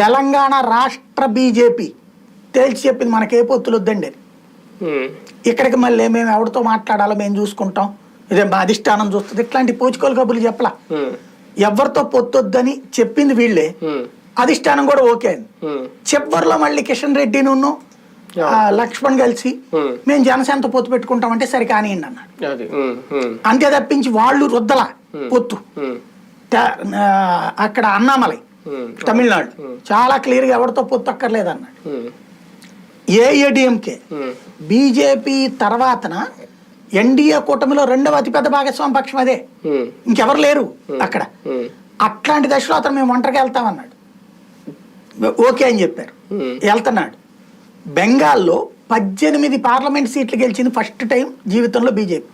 తెలంగాణ రాష్ట్ర బీజేపీ. తేల్చి చెప్పింది మనకే పొత్తులు వద్దండి అని. ఇక్కడికి మళ్ళీ మేము ఎవరితో మాట్లాడాలో మేము చూసుకుంటాం. ఇదే మా అధిష్టానం చూస్తుంది. ఇట్లాంటి పూచుకోలు కబుర్లు చెప్పలా. ఎవరితో పొత్తొద్దని చెప్పింది వీళ్ళే. అధిష్టానం కూడా ఓకే అయింది. ఉమ్, చివరిలో మళ్ళీ కిషన్ రెడ్డి నున్ను లక్ష్మణ్ కలిసి. మేము జనసేనతో పొత్తు పెట్టుకుంటామంటే సరే కానివ్వండి అన్నాడు. అంతే తప్పించి వాళ్ళు రుద్దల పొత్తు. అక్కడ అన్నామలై. తమిళనాడు. చాలా క్లియర్గా ఎవరితో పొత్తు అక్కర్లేదు అన్నాడు ఉమ్, బీజేపీ తర్వాతన ఎన్డీఏ కూటమిలో రెండవ అతిపెద్ద భాగస్వామి పక్షం అదే. ఇంకెవరు లేరు అక్కడ. అట్లాంటి దశలో అతను మేము ఒంటరికి వెళ్తామన్నాడు. ఓకే అని చెప్పారు. వెళ్తున్నాడు. బెంగాల్లో పద్దెనిమిది పార్లమెంట్ సీట్లు గెలిచింది ఫస్ట్ టైం జీవితంలో బీజేపీ.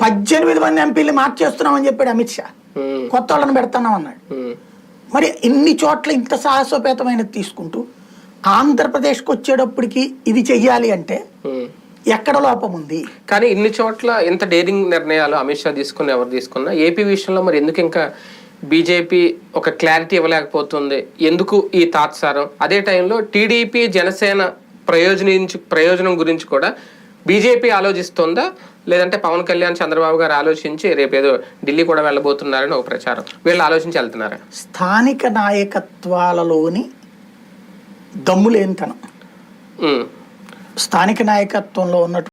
పద్దెనిమిది మంది ఎంపీలు మార్చేస్తున్నామని చెప్పాడు అమిత్ షా. కొత్త వాళ్ళని పెడతాం అన్నాడు మరి ఇన్ని చోట్ల ఇంత సాహసోపేతమైనది తీసుకుంటూ ఆంధ్రప్రదేశ్కి వచ్చేటప్పటికి ఇది చెయ్యాలి అంటే. ఎక్కడ లోపం ఉంది? కానీ ఇన్ని చోట్ల ఇంత డేరింగ్ నిర్ణయాలు అమిత్ షా తీసుకున్న ఎవరు తీసుకున్నా ఏపీ విషయంలో మరి ఎందుకు ఇంకా బీజేపీ ఒక క్లారిటీ ఇవ్వలేకపోతుంది? ఎందుకు ఈ తాత్సారం? అదే టైంలో టీడీపీ జనసేన ప్రయోజనించి ప్రయోజనం గురించి కూడా బీజేపీ ఆలోచిస్తుందా? లేదంటే పవన్ కళ్యాణ్ చంద్రబాబు గారు ఆలోచించి రేపు ఏదో ఢిల్లీ కూడా వెళ్ళబోతున్నారని ఒక ప్రచారం. వీళ్ళు ఆలోచించి వెళ్తున్నారా? స్థానిక నాయకత్వాలలోని దమ్ములేనితనం. స్థానిక నాయకత్వంలో ఉన్నటువంటి